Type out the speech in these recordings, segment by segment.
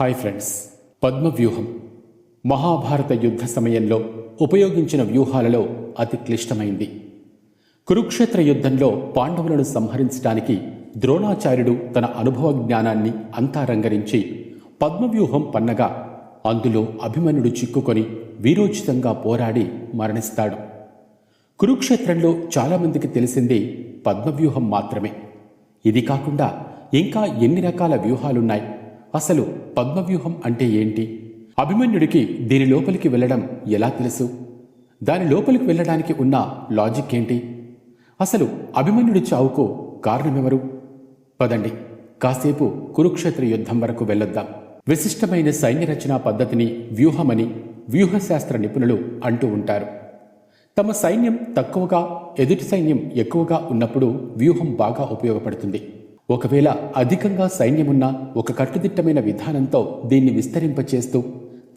Hi friends పద్మవ్యూహం. Mahabharata యుద్ధ సమయంలో ఉపయోగించిన వ్యూహాలలో అతి క్లిష్టమైంది. కురుక్షేత్ర యుద్ధంలో పాండవులను సంహరించడానికి ద్రోణాచార్యుడు తన అనుభవ జ్ఞానాన్ని అంతా రంగరించి పద్మవ్యూహం పన్నగా అందులో అభిమన్యుడు చిక్కుకొని వీరోచితంగా పోరాడి మరణిస్తాడు. కురుక్షేత్రంలో చాలామందికి తెలిసింది పద్మవ్యూహం మాత్రమే. ఇది కాకుండా ఇంకా ఎన్ని రకాల వ్యూహాలున్నాయి? అసలు పద్మవ్యూహం అంటే ఏంటి? అభిమన్యుడికి దీని లోపలికి వెళ్ళడం ఎలా తెలుసు? దాని లోపలికి వెళ్ళడానికి ఉన్న లాజిక్ ఏంటి? అసలు అభిమన్యుడి చావుకు కారణమెవరు? పదండి. కాసేపు కురుక్షేత్ర యుద్ధం వరకు వెళ్ళొద్దాం. విశిష్టమైన సైన్య రచనా పద్ధతిని వ్యూహమని వ్యూహశాస్త్ర నిపుణులు అంటూ ఉంటారు. తమ సైన్యం తక్కువగా ఎదుటి సైన్యం ఎక్కువగా ఉన్నప్పుడు వ్యూహం బాగా ఉపయోగపడుతుంది. ఒకవేళ అధికంగా సైన్యమున్న ఒక కట్టుదిట్టమైన విధానంతో దీన్ని విస్తరింపచేస్తూ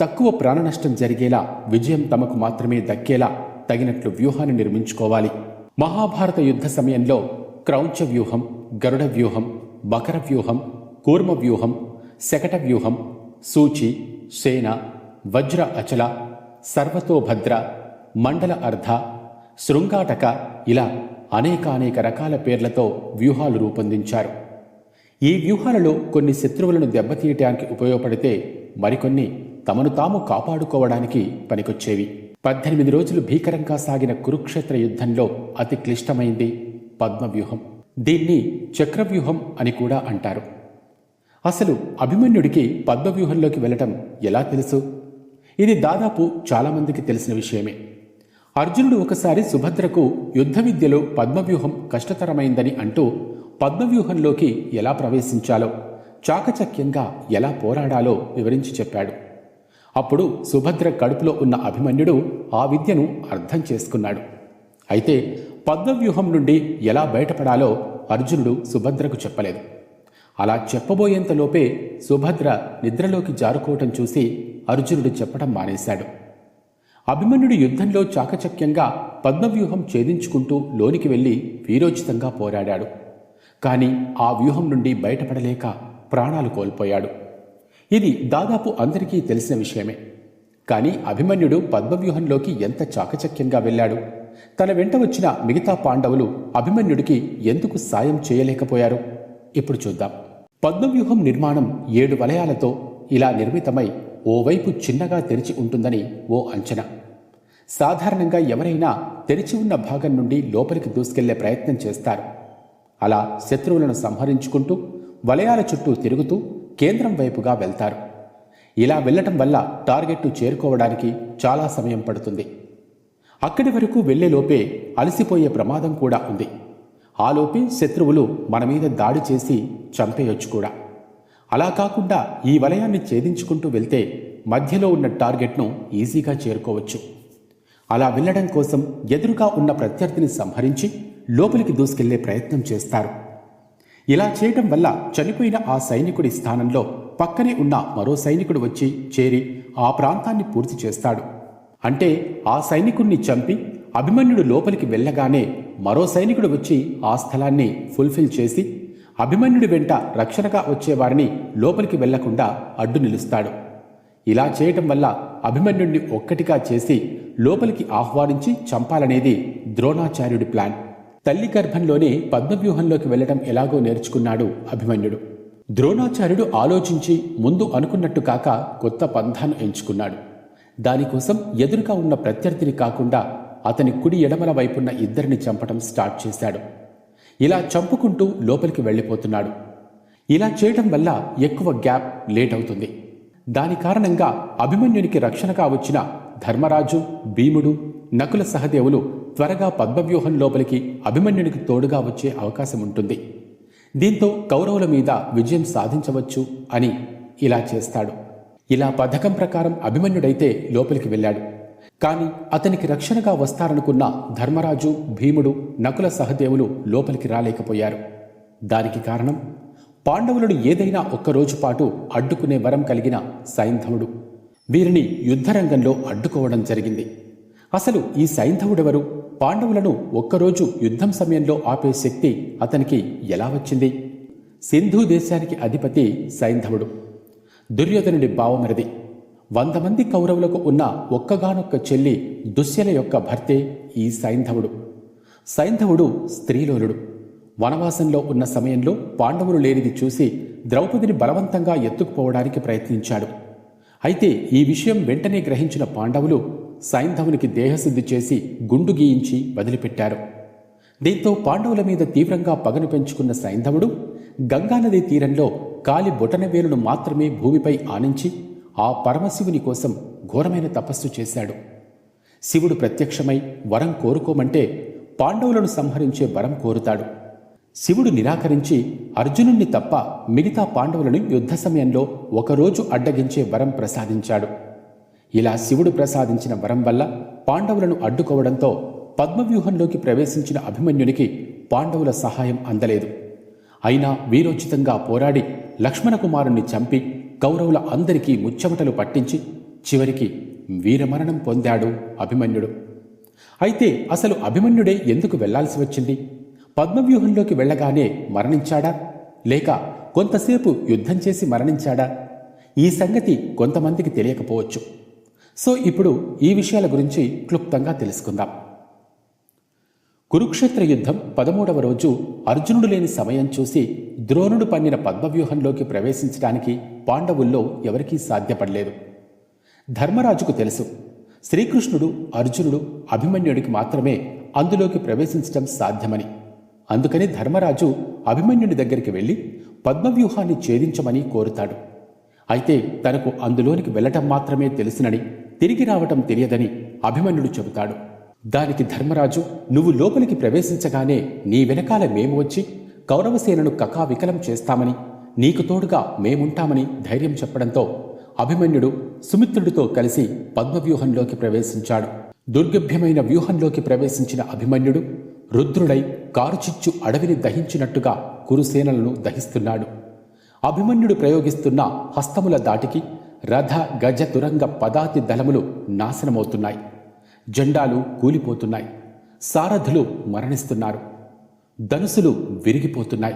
తక్కువ ప్రాణనష్టం జరిగేలా విజయం తమకు మాత్రమే దక్కేలా తగినట్లు వ్యూహాన్ని నిర్మించుకోవాలి. మహాభారత యుద్ధ సమయంలో క్రౌంచ వ్యూహం గరుడ వ్యూహం బకర వ్యూహం కూర్మ వ్యూహం శకట వ్యూహం సూచి సేన వజ్ర అచల సర్వతోభద్ర మండల అర్ధ శృంగాటక ఇలా అనేకానేక రకాల పేర్లతో వ్యూహాలు రూపొందించారు. ఈ వ్యూహాలలో కొన్ని శత్రువులను దెబ్బతీయటానికి ఉపయోగపడితే మరికొన్ని తమను తాము కాపాడుకోవడానికి పనికొచ్చేవి. పద్దెనిమిది రోజులు భీకరంగా సాగిన కురుక్షేత్ర యుద్ధంలో అతి క్లిష్టమైంది పద్మవ్యూహం. దీన్ని చక్రవ్యూహం అని కూడా అంటారు. అసలు అభిమన్యుడికి పద్మవ్యూహంలోకి వెళ్ళటం ఎలా తెలుసు? ఇది దాదాపు చాలామందికి తెలిసిన విషయమే. అర్జునుడు ఒకసారి సుభద్రకు యుద్ధ విద్యలో పద్మవ్యూహం కష్టతరమైందని అంటూ పద్మవ్యూహంలోకి ఎలా ప్రవేశించాలో చాకచక్యంగా ఎలా పోరాడాలో వివరించి చెప్పాడు. అప్పుడు సుభద్ర కడుపులో ఉన్న అభిమన్యుడు ఆ విద్యను అర్థం చేసుకున్నాడు. అయితే పద్మవ్యూహం నుండి ఎలా బయటపడాలో అర్జునుడు సుభద్రకు చెప్పలేదు. అలా చెప్పబోయేంతలోపే సుభద్ర నిద్రలోకి జారుకోవటం చూసి అర్జునుడు చెప్పడం మానేశాడు. అభిమన్యుడు యుద్ధంలో చాకచక్యంగా పద్మవ్యూహం ఛేదించుకుంటూ లోనికి వెళ్ళి వీరోచితంగా పోరాడాడు. కానీ ఆ వ్యూహం నుండి బయటపడలేక ప్రాణాలు కోల్పోయాడు. ఇది దాదాపు అందరికీ తెలిసిన విషయమే. కానీ అభిమన్యుడు పద్మవ్యూహంలోకి ఎంత చాకచక్యంగా వెళ్ళాడు? తన వెంట వచ్చిన మిగతా పాండవులు అభిమన్యుడికి ఎందుకు సాయం చేయలేకపోయారు? ఇప్పుడు చూద్దాం. పద్మవ్యూహం నిర్మాణం ఏడు వలయాలతో ఇలా నిర్మితమై ఓవైపు చిన్నగా తెరిచి ఉంటుందని ఓ అంచనా. సాధారణంగా ఎవరైనా తెరిచి ఉన్న భాగం నుండి లోపలికి దూసుకెళ్ళే ప్రయత్నం చేస్తారు. అలా శత్రువులను సంహరించుకుంటూ వలయాల చుట్టూ తిరుగుతూ కేంద్రం వైపుగా వెళ్తారు. ఇలా వెళ్ళటం వల్ల టార్గెట్ను చేరుకోవడానికి చాలా సమయం పడుతుంది. అక్కడి వరకు వెళ్ళేలోపే అలసిపోయే ప్రమాదం కూడా ఉంది. ఆలోపే శత్రువులు మన మీద దాడి చేసి చంపేయొచ్చు కూడా. అలా కాకుండా ఈ వలయాన్ని ఛేదించుకుంటూ వెళ్తే మధ్యలో ఉన్న టార్గెట్ను ఈజీగా చేరుకోవచ్చు. అలా వెళ్ళడం కోసం ఎదురుగా ఉన్న ప్రత్యర్థిని సంహరించి లోపలికి దూసుకెళ్ళే ప్రయత్నం చేస్తారు. ఇలా చేయటం వల్ల చనిపోయిన ఆ సైనికుడి స్థానంలో పక్కనే ఉన్న మరో సైనికుడు వచ్చి చేరి ఆ ప్రాంతాన్ని పూర్తి చేస్తాడు. అంటే ఆ సైనికుణ్ణి చంపి అభిమన్యుడు లోపలికి వెళ్ళగానే మరో సైనికుడు వచ్చి ఆ స్థలాన్ని ఫుల్ఫిల్ చేసి అభిమన్యుడి వెంట రక్షణగా వచ్చేవారిని లోపలికి వెళ్ళకుండా అడ్డు నిలుస్తాడు. ఇలా చేయటం వల్ల అభిమన్యుణ్ణి ఒక్కటిగా చేసి లోపలికి ఆహ్వానించి చంపాలనేది ద్రోణాచార్యుడి ప్లాన్. తల్లి గర్భంలోనే పద్మవ్యూహంలోకి వెళ్ళడం ఎలాగో నేర్చుకున్నాడు అభిమన్యుడు. ద్రోణాచార్యుడు ఆలోచించి ముందు అనుకున్నట్టు కాక కొత్త పంథాను ఎంచుకున్నాడు. దానికోసం ఎదురుగా ఉన్న ప్రత్యర్థిని కాకుండా అతని కుడి ఎడమల వైపున్న ఇద్దరిని చంపటం స్టార్ట్ చేశాడు. ఇలా చంపుకుంటూ లోపలికి వెళ్ళిపోతున్నాడు. ఇలా చేయడం వల్ల ఎక్కువ గ్యాప్ లేట్ అవుతుంది. దాని కారణంగా అభిమన్యునికి రక్షణగా వచ్చిన ధర్మరాజు భీముడు నకుల సహదేవులు త్వరగా పద్మవ్యూహం లోపలికి అభిమన్యునికి తోడుగా వచ్చే అవకాశం ఉంటుంది. దీంతో కౌరవుల మీద విజయం సాధించవచ్చు అని ఇలా చేస్తాడు. ఇలా పథకం ప్రకారం అభిమన్యుడైతే లోపలికి వెళ్ళాడు. కాని అతనికి రక్షణగా వస్తారనుకున్న ధర్మరాజు భీముడు నకుల సహదేవులు లోపలికి రాలేకపోయారు. దానికి కారణం పాండవులను ఏదైనా ఒక్కరోజు పాటు అడ్డుకునే వరం కలిగిన సైంధవుడు. వీరిని యుద్ధరంగంలో అడ్డుకోవడం జరిగింది. అసలు ఈ సైంధవుడెవరు? పాండవులను ఒక్కరోజు యుద్ధం సమయంలో ఆపే శక్తి అతనికి ఎలా వచ్చింది? సింధు దేశానికి అధిపతి సైంధవుడు. దుర్యోధనుడి భావమరిది వంద మంది కౌరవులకు ఉన్న ఒక్కగానొక్క చెల్లి దుశ్యల యొక్క భర్తే ఈ సైంధవుడు. సైంధవుడు స్త్రీలోలుడు. వనవాసంలో ఉన్న సమయంలో పాండవులు లేనిది చూసి ద్రౌపదిని బలవంతంగా ఎత్తుకుపోవడానికి ప్రయత్నించాడు. అయితే ఈ విషయం వెంటనే గ్రహించిన పాండవులు సైంధవునికి దేహశుద్ధి చేసి గుండు గీయించి వదిలిపెట్టారు. దీంతో పాండవుల మీద తీవ్రంగా పగను పెంచుకున్న సైంధవుడు గంగానది తీరంలో కాలి బొటనవేలును మాత్రమే భూమిపై ఆనించి ఆ పరమశివుని కోసం ఘోరమైన తపస్సు చేశాడు. శివుడు ప్రత్యక్షమై వరం కోరుకోమంటే పాండవులను సంహరించే వరం కోరుతాడు. శివుడు నిరాకరించి అర్జునుణ్ణి తప్ప మిగతా పాండవులను యుద్ధ సమయంలో ఒకరోజు అడ్డగించే వరం ప్రసాదించాడు. ఇలా శివుడు ప్రసాదించిన వరం వల్ల పాండవులను అడ్డుకోవడంతో పద్మవ్యూహంలోకి ప్రవేశించిన అభిమన్యునికి పాండవుల సహాయం అందలేదు. అయినా వీరోచితంగా పోరాడి లక్ష్మణ కుమారుణ్ణి చంపి కౌరవుల అందరికీ ముచ్చమటలు పట్టించి చివరికి వీరమరణం పొందాడు అభిమన్యుడు. అయితే అసలు అభిమన్యుడే ఎందుకు వెళ్ళాల్సి వచ్చింది? పద్మవ్యూహంలోకి వెళ్ళగానే మరణించాడా? లేక కొంతసేపు యుద్ధం చేసి మరణించాడా? ఈ సంగతి కొంతమందికి తెలియకపోవచ్చు. సో ఇప్పుడు ఈ విషయాల గురించి క్లుప్తంగా తెలుసుకుందాం. కురుక్షేత్ర యుద్ధం పదమూడవ రోజు అర్జునుడు లేని సమయం చూసి ద్రోణుడు పన్నిన పద్మవ్యూహంలోకి ప్రవేశించడానికి పాండవుల్లో ఎవరికీ సాధ్యపడలేదు. ధర్మరాజుకు తెలుసు శ్రీకృష్ణుడు అర్జునుడు అభిమన్యుడికి మాత్రమే అందులోకి ప్రవేశించడం సాధ్యమని. అందుకని ధర్మరాజు అభిమన్యుని దగ్గరికి వెళ్ళి పద్మవ్యూహాన్ని ఛేదించమని కోరుతాడు. అయితే తనకు అందులోనికి వెళ్ళటం మాత్రమే తెలిసినని తిరిగి రావటం తెలియదని అభిమన్యుడు చెబుతాడు. దానికి ధర్మరాజు నువ్వు లోపలికి ప్రవేశించగానే నీ వెనకాల మేము వచ్చి కౌరవసేనను కకావికలం చేస్తామని నీకు తోడుగా మేముంటామని ధైర్యం చెప్పడంతో అభిమన్యుడు సుమిత్రుడితో కలిసి పద్మవ్యూహంలోకి ప్రవేశించాడు. దుర్గభ్యమైన వ్యూహంలోకి ప్రవేశించిన అభిమన్యుడు రుద్రుడై కారుచిచ్చు అడవిని దహించినట్టుగా కురుసేనలను దహిస్తున్నాడు. అభిమన్యుడు ప్రయోగిస్తున్న హస్తముల దాటికి రథ గజ తురంగ పదాతి దళములు నాశనమవుతున్నాయి. జెండాలు కూలిపోతున్నాయి. సారథులు మరణిస్తున్నారు. ధనుసులు విరిగిపోతున్నాయి.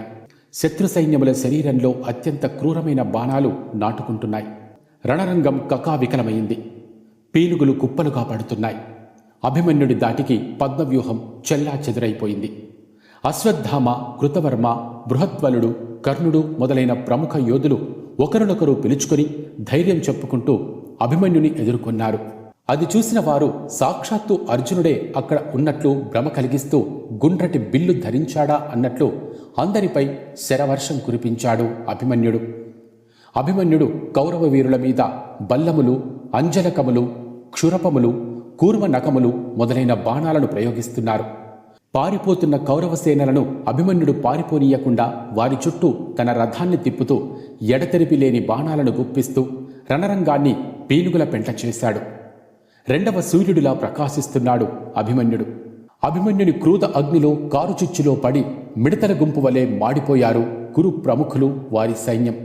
శత్రు సైన్యముల శరీరంలో అత్యంత క్రూరమైన బాణాలు నాటుకుంటున్నాయి. రణరంగం కకావికలమైంది. పీనుగులు కుప్పలుగా పడుతున్నాయి అభిమన్యుడి దాటికి పద్మవ్యూహం చెల్లా చెదురైపోయింది అశ్వత్థామ కృతవర్మ బృహద్వలుడు కర్ణుడు మొదలైన ప్రముఖ యోధులు ఒకరినొకరు పిలుచుకొని ధైర్యం చెప్పుకుంటూ అభిమన్యుని ఎదుర్కొన్నారు. అది చూసిన వారు సాక్షాత్తు అర్జునుడే అక్కడ ఉన్నట్లు భ్రమ కలిగిస్తూ గుండ్రటి బిల్లు ధరించాడా అన్నట్లు అందరిపై శరవర్షం కురిపించాడు అభిమన్యుడు. అభిమన్యుడు కౌరవ వీరుల మీద బల్లములు అంజలకములు క్షురపములు కూర్మ నకములు మొదలైన బాణాలను ప్రయోగిస్తున్నారు. పారిపోతున్న కౌరవ సేనలను అభిమన్యుడు పారిపోనీయకుండా వారి చుట్టూ తన రథాన్ని తిప్పుతూ ఎడతెరిపి లేని బాణాలను గుప్పిస్తూ రణరంగాన్ని పీనుగుల పెంట చేశాడు. రెండవ సూర్యుడిలా ప్రకాశిస్తున్నాడు అభిమన్యుడు. అభిమన్యుని క్రూద అగ్నిలో కారుచుచ్చులో పడి మిడతల గుంపు వలె మాడిపోయారు కురు ప్రముఖులు వారి సైన్యం.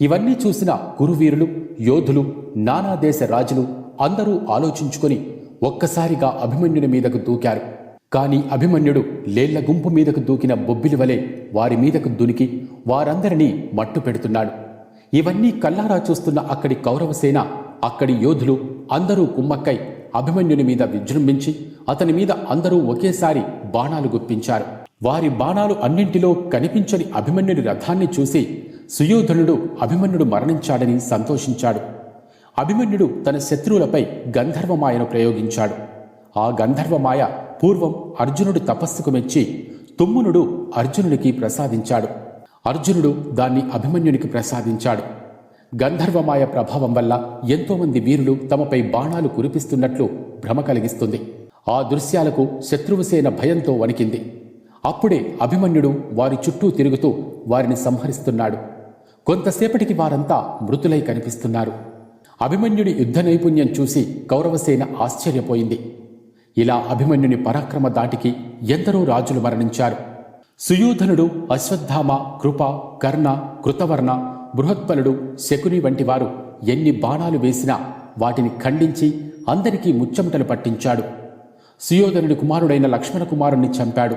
ఇవన్నీ చూసిన కురువీరులు యోధులు నానా దేశ రాజులు అందరూ ఆలోచించుకొని ఒక్కసారిగా అభిమన్యుని మీదకు దూకారు. కానీ అభిమన్యుడు లేళ్ళ గుంపు మీదకు దూకిన బొబ్బిలి వలె వారి మీదకు దునికి వారందరినీ మట్టు పెడుతున్నాడు. ఇవన్నీ కల్లారా చూస్తున్న అక్కడి కౌరవసేన అక్కడి యోధులు అందరూ కుమ్మక్కై అభిమన్యుని మీద విజృంభించి అతని మీద అందరూ ఒకేసారి బాణాలు గుప్పించారు. వారి బాణాలు అన్నింటిలో కనిపించని అభిమన్యుని రథాన్ని చూసి సుయోధనుడు అభిమన్యుడు మరణించాడని సంతోషించాడు. అభిమన్యుడు తన శత్రువులపై గంధర్వమాయను ప్రయోగించాడు. ఆ గంధర్వమాయ పూర్వం అర్జునుడు తపస్సుకు మెచ్చి తుమ్మునుడు అర్జునుడికి ప్రసాదించాడు. అర్జునుడు దాన్ని అభిమన్యునికి ప్రసాదించాడు. గంధర్వమాయ ప్రభావం వల్ల ఎంతోమంది వీరులు తమపై బాణాలు కురిపిస్తున్నట్లు భ్రమ కలిగిస్తుంది. ఆ దృశ్యాలకు శత్రువుసేన భయంతో వణికింది. అప్పుడే అభిమన్యుడు వారి చుట్టూ తిరుగుతూ వారిని సంహరిస్తున్నాడు. కొంతసేపటికి వారంతా మృతులై కనిపిస్తున్నారు. అభిమన్యుడి యుద్ధ నైపుణ్యం చూసి కౌరవసేన ఆశ్చర్యపోయింది. ఇలా అభిమన్యుని పరాక్రమ దాటికి ఎందరో రాజులు మరణించారు. సుయోధనుడు అశ్వత్థామ కృప కర్ణ కృతవర్ణ బృహత్పలుడు శకుని వంటి వారు ఎన్ని బాణాలు వేసినా వాటిని ఖండించి అందరికీ ముచ్చమటలు పట్టించాడు. సుయోధనుడి కుమారుడైన లక్ష్మణ కుమారుణ్ణి చంపాడు.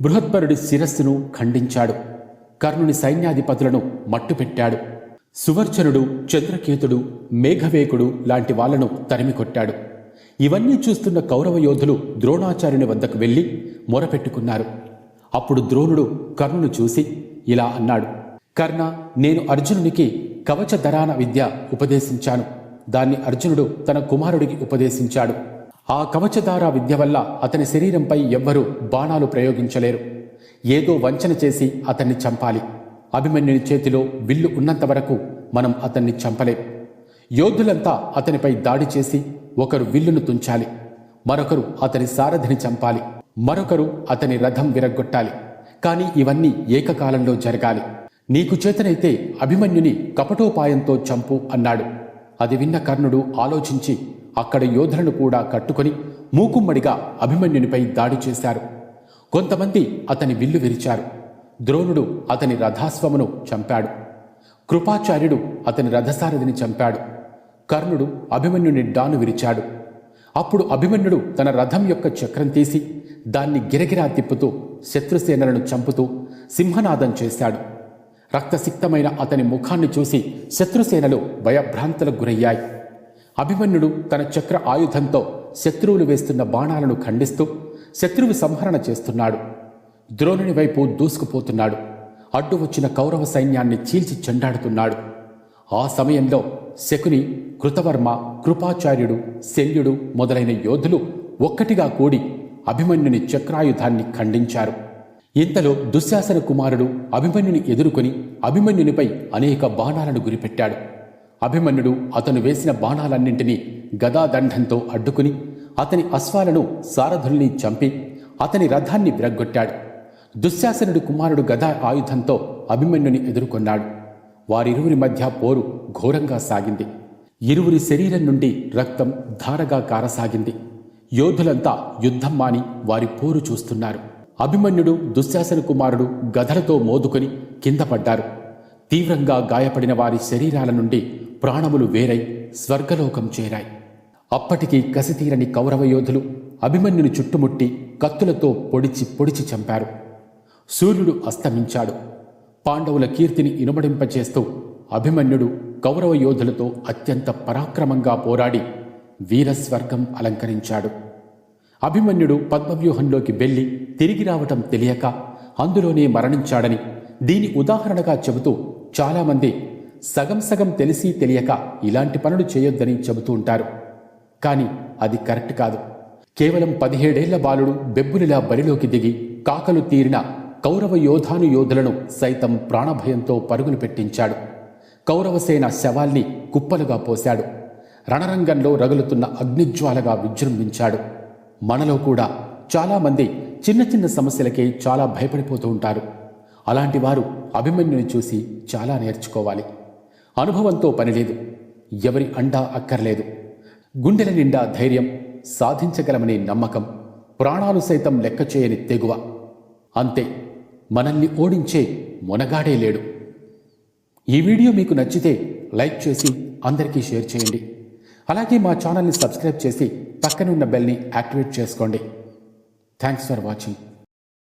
బృహత్పరుడి శిరస్సును ఖండించాడు. కర్ణుని సైన్యాధిపతులను మట్టుపెట్టాడు. సువర్చనుడు చంద్రకేతుడు మేఘవేకుడు లాంటి వాళ్ళను తరిమి కొట్టాడు ఇవన్నీ చూస్తున్న కౌరవ యోధులు ద్రోణాచార్యుని వద్దకు వెళ్ళి మొరపెట్టుకున్నారు. అప్పుడు ద్రోణుడు కర్ణును చూసి ఇలా అన్నాడు కర్ణ నేను అర్జునునికి కవచధరాన విద్య ఉపదేశించాను. దాన్ని అర్జునుడు తన కుమారుడికి ఉపదేశించాడు. ఆ కవచధార విద్య వల్ల అతని శరీరంపై ఎవ్వరూ బాణాలు ప్రయోగించలేరు. ఏదో వంచన చేసి అతన్ని చంపాలి. అభిమన్యుని చేతిలో విల్లు ఉన్నంత వరకు మనం అతన్ని చంపలేం. యోధులంతా అతనిపై దాడి చేసి ఒకరు విల్లును తుంచాలి మరొకరు అతని సారథిని చంపాలి మరొకరు అతని రథం విరగ్గొట్టాలి. కాని ఇవన్నీ ఏకకాలంలో జరగాలి. నీకు చేతనైతే అభిమన్యుని కపటోపాయంతో చంపు అన్నాడు. అది విన్న కర్ణుడు ఆలోచించి అక్కడ యోధులను కూడా కట్టుకొని మూకుమ్మడిగా అభిమన్యునిపై దాడి చేశారు. కొంతమంది అతని విల్లు విరిచారు. ద్రోణుడు అతని రథాస్వమును చంపాడు. కృపాచార్యుడు అతని రథసారథిని చంపాడు. కర్ణుడు అభిమన్యుని డాను విరిచాడు. అప్పుడు అభిమన్యుడు తన రథం యొక్క చక్రం తీసి దాన్ని గిరగిరా తిప్పుతూ శత్రుసేనలను చంపుతూ సింహనాదం చేశాడు. రక్తసిక్తమైన అతని ముఖాన్ని చూసి శత్రుసేనలు భయభ్రాంతులకు గురయ్యాయి. అభిమన్యుడు తన చక్ర ఆయుధంతో శత్రువులు వేస్తున్న బాణాలను ఖండిస్తూ శత్రువు సంహరణ చేస్తున్నాడు. ద్రోణుని వైపు దూసుకుపోతున్నాడు. అడ్డు వచ్చిన కౌరవ సైన్యాన్ని చీల్చి చెండాడుతున్నాడు. ఆ సమయంలో శకుని కృతవర్మ కృపాచార్యుడు శల్యుడు మొదలైన యోధులు ఒక్కటిగా కూడి అభిమన్యుని చక్రాయుధాన్ని ఖండించారు. ఇంతలో దుశ్శాసన కుమారుడు అభిమన్యుని ఎదుర్కొని అభిమన్యునిపై అనేక బాణాలను గురిపెట్టాడు. అభిమన్యుడు అతను వేసిన బాణాలన్నింటినీ గదాదండంతో అడ్డుకుని అతని అశ్వాలను సారథుల్ని చంపి అతని రథాన్ని విరగ్గొట్టాడు. దుశ్శాసనుడి కుమారుడు గదా ఆయుధంతో అభిమన్యుని ఎదుర్కొన్నాడు. వారిరువురి మధ్య పోరు ఘోరంగా సాగింది. ఇరువురి శరీరం నుండి రక్తం ధారగా కారసాగింది. యోధులంతా యుద్ధం మాని వారి పోరు చూస్తున్నారు. అభిమన్యుడు దుశ్శాసన కుమారుడు గదలతో మోదుకొని కింద పడ్డారు. తీవ్రంగా గాయపడిన వారి శరీరాల నుండి ప్రాణములు వేరై స్వర్గలోకం చేరాయి. అప్పటికి కసితీరని కౌరవ యోధులు అభిమన్యుని చుట్టుముట్టి కత్తులతో పొడిచి పొడిచి చంపారు. సూర్యుడు అస్తమించాడు. పాండవుల కీర్తిని ఇనుమడింపచేస్తూ అభిమన్యుడు కౌరవ యోధులతో అత్యంత పరాక్రమంగా పోరాడి వీరస్వర్గం అలంకరించాడు. అభిమన్యుడు పద్మవ్యూహంలోకి వెళ్ళి తిరిగి రావటం తెలియక అందులోనే మరణించాడని దీని ఉదాహరణగా చెబుతూ చాలామంది సగం సగం తెలిసి తెలియక ఇలాంటి పనులు చేయొద్దని చెబుతూ ఉంటారు. కానీ అది కరెక్ట్ కాదు. కేవలం పదిహేడేళ్ళ బాలుడు బెబ్బులిలా బరిలోకి దిగి కాకలు తీరిన కౌరవ యోధాను యోధులను సైతం ప్రాణభయంతో పరుగులు పెట్టించాడు. కౌరవసేన శవాల్ని కుప్పలుగా పోశాడు. రణరంగంలో రగులుతున్న అగ్నిజ్వాలగా విజృంభించాడు. మనలో కూడా చాలామంది చిన్న చిన్న సమస్యలకే చాలా భయపడిపోతూ ఉంటారు. అలాంటి వారు అభిమన్యుని చూసి చాలా నేర్చుకోవాలి. అనుభవంతో పనిలేదు ఎవరి అండా అక్కర్లేదు. గుండెల నిండా ధైర్యం సాధించగలమనే నమ్మకం ప్రాణాలు సైతం లెక్క చేయని తెగువ. అంతే. మనల్ని ఓడించే మొనగాడే లేడు. ఈ వీడియో మీకు నచ్చితే లైక్ చేసి అందరికీ షేర్ చేయండి. అలాగే మా ఛానల్ని సబ్స్క్రైబ్ చేసి పక్కనున్న బెల్ని యాక్టివేట్ చేసుకోండి. Thanks for watching